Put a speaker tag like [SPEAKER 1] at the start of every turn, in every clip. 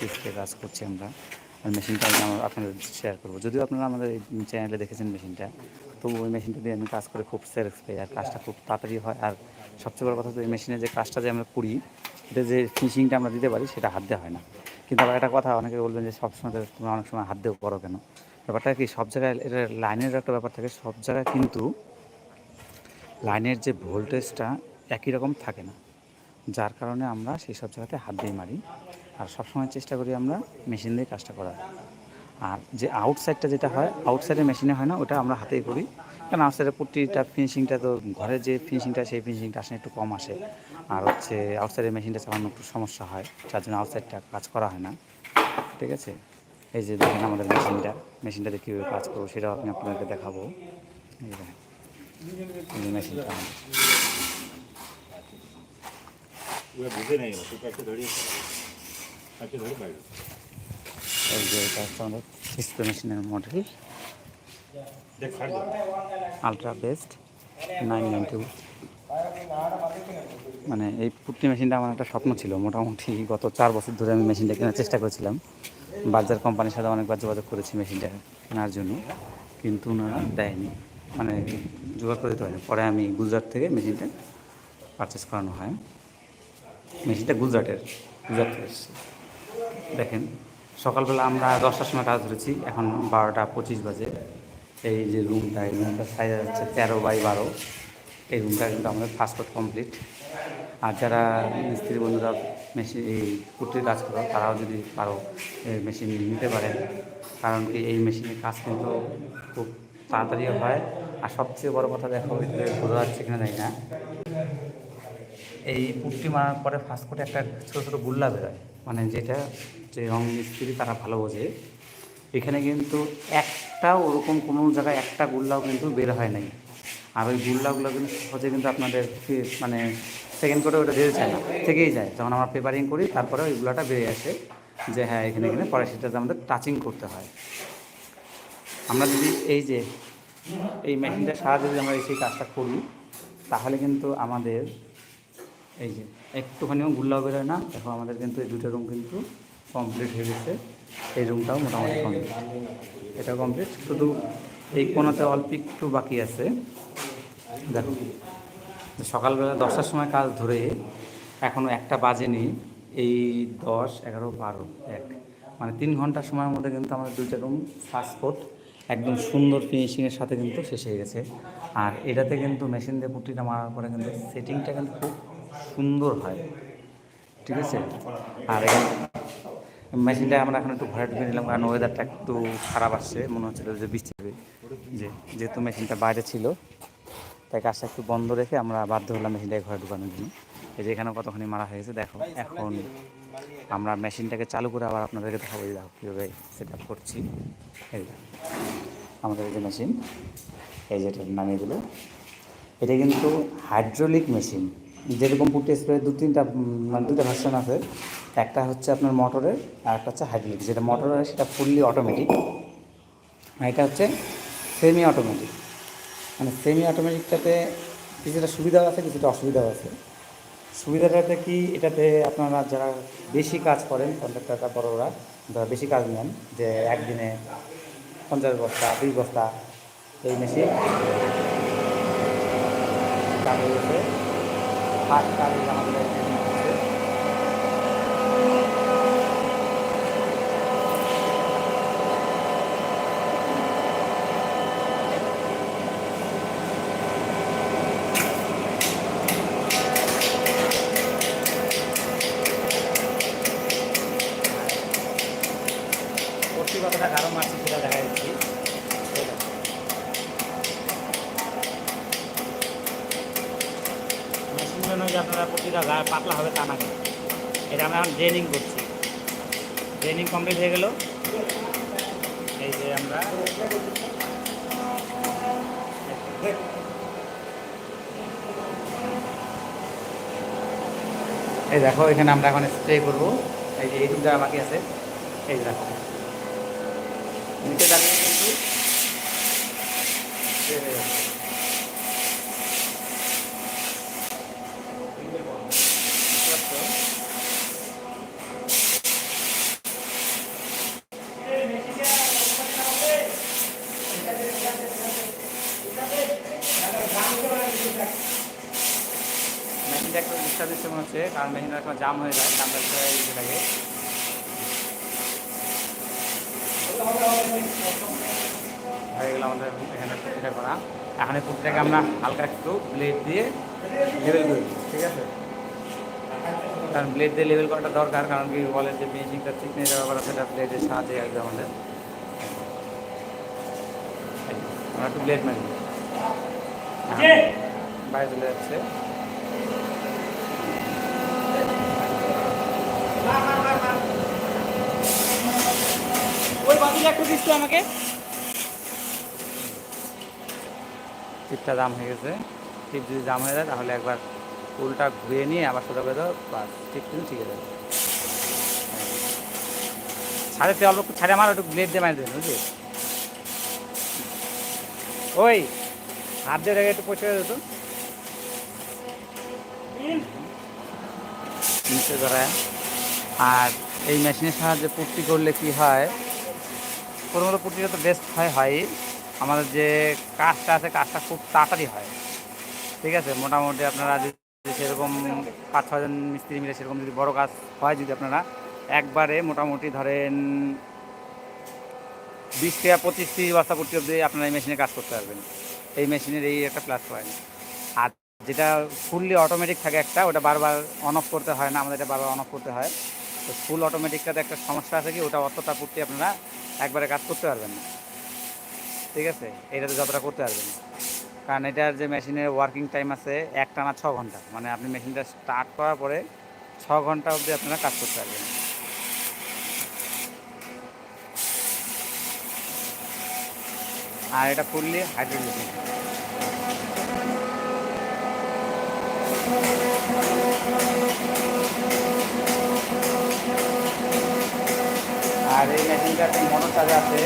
[SPEAKER 1] Display কাজ করছি আমরা? আর মেশিনটা আমি আমার আপনাদের শেয়ার করব। যদিও আপনারা আমাদের চ্যানেলে দেখেছেন মেশিনটা তো ওই মেশিনটা দিয়ে আমি কাজ করে খুব স্যাটিসফাই আর কাজটা খুব তাড়াতাড়ি হয়। আর সবচেয়ে বড় কথা হচ্ছে এই মেশিনে যে কাজটা যে আমরা করি এটা যে ফিনিশিংটা আমরা দিতে পারি, সেটা হাত দেওয়া হয় না। কিন্তু আবার একটা কথা, অনেকে বলবেন যে সবসময় তোমরা অনেক সময় হাত দিয়ে করো কেন? ব্যাপারটা কি, সব জায়গায় এটা লাইনের একটা ব্যাপার থাকে, সব জায়গায় কিন্তু লাইনের যে ভোল্টেজটা একই রকম থাকে না। যার কারণে আমরা সেই সব জায়গাতে হাত দিয়ে মারি। আর সবসময় চেষ্টা করি আমরা মেশিন দিয়ে কাজটা করার। আর যে আউটসাইডটা যেটা হয় আউটসাইডে মেশিনে হয় না, ওটা আমরা হাতেই করি। কারণ আউটসাইডের পুট্টিটা ফিনিশিংটা তো ঘরের যে ফিনিশিংটা সেই ফিনিশিংটা আসলে একটু কম আসে। আর হচ্ছে আউটসাইডের মেশিনটা চালানো একটু সমস্যা হয়, যার জন্য আউটসাইডটা কাজ করা হয় না। ঠিক আছে? এই যে দেখেন আমাদের মেশিনটা, মেশিনটাতে কীভাবে কাজ করব সেটাও আমি আপনাদেরকে দেখাবো। মেশিনটা
[SPEAKER 2] বুঝে নেই
[SPEAKER 1] এই যে এটা হচ্ছে আমাদের সিস্কো মেশিনের model ultra best nine nine two মানে এই পুট্টি মেশিনটা আমার একটা স্বপ্ন ছিল। মোটামুটি গত চার বছর ধরে আমি মেশিনটা কেনার চেষ্টা করেছিলাম। বাজার কোম্পানির সাথে অনেকবার যোগাযোগ করেছি মেশিনটা কেনার জন্য। কিন্তু ওনারা দেয়নি। মানে জোগাড় করে দিতে হয়নি। পরে আমি গুজরাট থেকে মেশিনটা পারচেস করানো হয়। মেশিনটা গুজরাটের গুজরাট থেকে এসেছে। দেখেন, সকালবেলা আমরা দশটার সময় কাজ ধরেছি, এখন বারোটা পঁচিশ বাজে। এই যে রুমটা এই রুমটার সাইজ হচ্ছে তেরো বাই বারো। এই রুমটা কিন্তু আমাদের ফাস্টফুড কমপ্লিট আর যারা মিস্ত্রি বন্ধুরা মেশিন এই কুটির কাজ করো, তারাও যদি পারো মেশিন নিতে পারেন। কারণ কি এই মেশিনের কাজ কিন্তু খুব তাড়াতাড়ি হয়। আর সবচেয়ে বড় কথা দেখো বোঝা যাচ্ছে কিনা জানি না। এই পুট্টি মারার পরে ফার্স্ট কোটে একটা ছোটো ছোটো গুল্লা বেরোয়। মানে যেটা যে রং মিস্ত্রি তারা ভালো বোঝে, এখানে কিন্তু একটা ওরকম কোনো জায়গায় একটা গুল্লাও কিন্তু বের হয় নাই। আর ওই গুল্লাগুলো কিন্তু সহজে কিন্তু আপনাদের মানে সেকেন্ড কোটে ওটা বেরোয় যায় না, থেকেই যায়। যখন আমরা পেপারিং করি, তারপরে ওই গুলাটা বেরিয়ে আসে যে হ্যাঁ এখানে এখানে পরে সেটাতে আমাদের টাচিং করতে হয়। আমরা যদি এই যে, এই মেশিনটার সাহায্যে যদি আমরা এই সেই কাজটা করি, তাহলে কিন্তু আমাদের এই যে, একটুখানিও গুল্লাও বেরোয় না, দেখো আমাদের কিন্তু এই দুটো রুম কিন্তু কমপ্লিট হয়ে গেছে। এই রুমটাও মোটামুটি কমপ্লিট এটা কমপ্লিট শুধু এই কোনাতে অল্প একটু বাকি আছে। দেখো, সকালবেলা দশটার সময় কাজ ধরে এখনও একটা বাজেনি, এই দশ, এগারো, বারো, এক। মানে তিন ঘণ্টার সময়ের মধ্যে কিন্তু আমাদের দুইটা রুম ফাস্ট ফুড একদম সুন্দর ফিনিশিংয়ের সাথে কিন্তু শেষ হয়ে গেছে। আর এটাতে কিন্তু মেশিন দিয়ে পুটিটা মারার পরে কিন্তু সেটিংটা কিন্তু খুব সুন্দর হয়। ঠিক আছে? আর মেশিনটা আমরা এখন একটু ঘরে ঢুকে নিলাম, কারণ ওয়েদারটা একটু খারাপ আসছে, মনে হচ্ছিল যে বৃষ্টি হবে। যে, যেহেতু মেশিনটা বাইরে ছিল, তাই কাজটা একটু বন্ধ রেখে আমরা বাধ্য হলাম মেশিনটাকে ঘরে ঢুকানোর জন্য। এই যে এখানে কতখানি মারা হয়ে গেছে দেখো, এখন আমরা মেশিনটাকে চালু করে আবার আপনাদেরকে দেখাবো যে দেখো কীভাবে সেট আপ করছি। এই আমাদের যে মেশিন, এই যেটা নামিয়ে দিল। এটা কিন্তু হাইড্রোলিক মেশিন যেরকম পুটি স্প্রে দু তিনটা মানে দুটো ভার্সন আছে। একটা হচ্ছে আপনার মোটরের আর একটা হচ্ছে হাইড্রোলিক যেটা মোটরের সেটা ফুললি অটোমেটিক আর এটা হচ্ছে সেমি অটোমেটিক মানে সেমি অটোমেটিকটাতে কিছুটা সুবিধাও আছে, কিছুটা অসুবিধাও আছে। সুবিধাটাতে কি? এটাতে আপনারা যারা বেশি কাজ করেন কন্ট্রাক্টাররা বড়রা, যারা বেশি কাজ নেন, যে একদিনে পঞ্চাশ বস্তা দুই বস্তা এই মেশিন ফার্স্ট কাজ আমাদের কতটা গাঢ় মারছি সেটা দেখা যাচ্ছি মেশিন জন্য গায়ে পাতলা হবে তা না এটা আমরা এখন ড্রেনিং করছি। ড্রেনিং কমপ্লিট হয়ে গেল। এই যে আমরা এই দেখো, এখানে আমরা এখন স্প্রে করব। এই যে এইটুকু জায়গা বাকি আছে, এই দেখো। নিচে দাঁড়িয়ে কিন্তু। সমস্যা দিচ্ছে মনে হচ্ছে কারণ মেশিনটা একটা জাম হয়ে যায় জামটা দিতে লাগে। হয়ে গেল আমাদের এখানে পুটিটা করা। এখন এই আমরা হালকা একটু ব্লেড দিয়ে লেবেল করি ঠিক আছে? কারণ ব্লেড দিয়ে লেবেল করাটা দরকার কারণ কি বলে যে মেশিনটা চিকনে যাওয়া করা সেটা ব্লেডের সাহায্যে আসবে আমাদের। আমরা একটু ব্লেড মারি। বাইরে চলে যাচ্ছে। টিপটা দাম হয়ে গেছে। টিপ যদি দাম হয়ে যায়, তাহলে একবার উল্টা ঘুরিয়ে নিয়ে আবার সোজা করে দাও, বাস, টিপ কিন্তু ঠিক আছে ছাড়ে তেল অল্প ছাড়ে আমার একটু ব্লেড দিয়ে মারি দেবেন বুঝলি? ওই, হাত দিয়ে রেখে একটু পরিষ্কার করে দিত নিচে ধরায়। আর এই মেশিনের সাহায্যে পুট্টি করলে কি হয়? প্রথমত পুট্টিটা তো বেস্ট হয় হয়। আমাদের যে কাজটা আছে, কাজটা খুব তাড়াতাড়ি হয়। ঠিক আছে? মোটামুটি আপনারা যদি সেরকম পাঁচ ছজন মিস্ত্রি মিলে সেরকম যদি বড় কাজ হয় যদি আপনারা, একবারে মোটামুটি ধরেন বিশ থেকে পঁচিশ তিরিশ বস্তা পুট্টি অব্দি আপনারা এই মেশিনে কাজ করতে পারবেন। এই মেশিনের এই একটা প্লাস পয়েন্ট আর যেটা ফুললি অটোমেটিক থাকে একটা, ওটা বারবার অন অফ করতে হয় না। আমাদের এটা বারবার অন অফ করতে হয়। তো ফুল অটোমেটিকটাতে একটা সমস্যা আছে কি? ওটা অতটা পুট্টি আপনারা একবারে কাজ করতে পারবেন না। ঠিক আছে? এটাতে যতটা করতে পারবেন। কারণ এটার যে মেশিনের ওয়ার্কিং টাইম আছে এক টানা ছ ঘণ্টা। মানে আপনি মেশিনটা স্টার্ট করার পরে ছ ঘণ্টা অবধি আপনারা কাজ করতে পারবেন। আর এটা ফুললি হাইড্রোলিক আর এই মেশিনটাতে মোটর চার্জ আছে।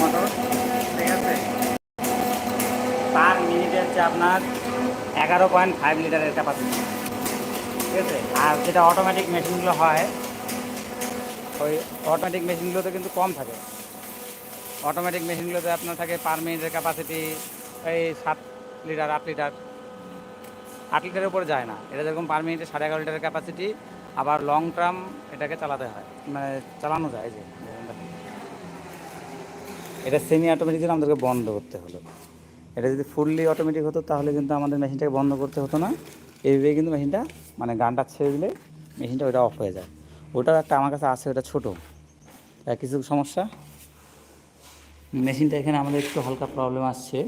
[SPEAKER 1] মোটর ঠিক আছে? পার মিনিটে হচ্ছে আপনার এগারো পয়েন্ট ফাইভ লিটারের ক্যাপাসিটি ঠিক আছে? আর যেটা অটোমেটিক মেশিনগুলো হয়, ওই অটোমেটিক মেশিনগুলোতে কিন্তু কম থাকে। অটোমেটিক মেশিনগুলোতে আপনার থাকে পার মিনিটের ক্যাপাসিটি এই সাত লিটার, আট লিটার। আট লিটারের উপরে যায় না। এটা যেরকম পার মিনিটে সাড়ে এগারো লিটারের ক্যাপাসিটি আবার লং টার্ম এটাকে চালাতে হয়। মানে চালানো যায় যে। এটা সেমি অটোমেটিক জন্য আমাদেরকে বন্ধ করতে হলো। এটা যদি ফুললি অটোমেটিক হতো, তাহলে কিন্তু আমাদের মেশিনটাকে বন্ধ করতে হতো না। এইভাবে কিন্তু মেশিনটা মানে গানটা ছেড়ে দিলে মেশিনটা ওটা অফ হয়ে যায়। ওটাও একটা আমার কাছে আছে, ওটা ছোটো। কিছু সমস্যা? মেশিনটা এখানে আমাদের একটু হালকা প্রবলেম আসছে।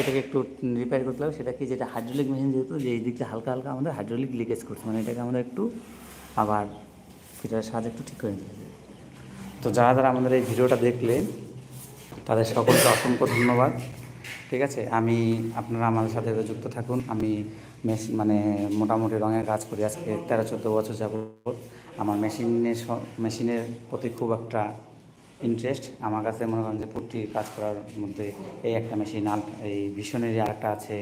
[SPEAKER 1] এটাকে একটু রিপেয়ার করতে হবে। সেটা কি? যেটা হাইড্রোলিক মেশিন যেহেতু, যে এই দিকটা হালকা হালকা আমাদের হাইড্রোলিক লিকেজ করছে। মানে এটাকে আমরা একটু আবার ফিটারের সাহায্যে একটু ঠিক করে নিতে তো যারা যারা আমাদের এই ভিডিওটা দেখলেন তাদের সকলকে অসংখ্য ধন্যবাদ। ঠিক আছে? আমি, আপনারা আমাদের সাথে যুক্ত থাকুন। আমি মেশিন মানে মোটামুটি রঙের কাজ করি। আজকে তেরো চোদ্দ বছর যাব আমার মেশিনের মেশিনের প্রতি খুব একটা ইন্টারেস্ট আমার কাছে মনে করেন যে পুট্টি কাজ করার মধ্যে এই একটা মেশিন আল এই ভীষণেরই আরেকটা আছে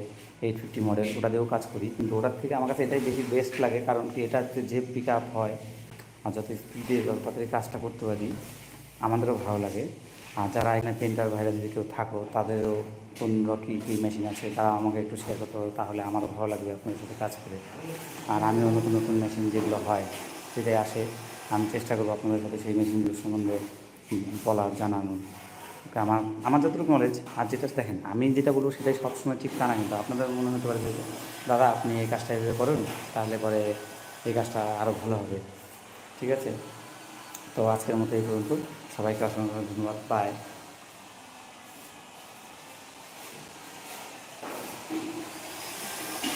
[SPEAKER 1] এইট ফিফটি মডেল ওটা দিয়েও কাজ করি। কিন্তু ওটার থেকে আমার কাছে এটাই বেশি বেস্ট লাগে, কারণ কি এটাতে যে পিক আপ হয়, আর যত স্পিডে তাড়াতাড়ি কাজটা করতে পারি, আমাদেরও ভালো লাগে। আর যারা এখানে পেন্টার ভাইরা যদি কেউ থাকো, তাদেরও কোন কী কী মেশিন আছে, তারা আমাকে একটু শেয়ার করতে হবে তাহলে আমারও ভালো লাগবে আপনার সাথে কাজ করে। আর আমিও নতুন নতুন মেশিন যেগুলো হয়, সেটাই আসে। আমি চেষ্টা করব আপনাদের সাথে সেই মেশিনগুলো সম্বন্ধে বলার, জানানোর। আমার আমার যতটুকু নলেজ আর যেটা দেখেন, আমি যেটা বলব সেটাই সবসময় ঠিক তা না, কিন্তু আপনাদের মনে হতে পারে যে, দাদা, আপনি এই কাজটা এভাবে করুন, তাহলে পরে এই কাজটা আরও ভালো হবে। ঠিক আছে? তো আজকের মতো এই পর্যন্ত। সবাইকে অসংখ্য ধন্যবাদ। বাই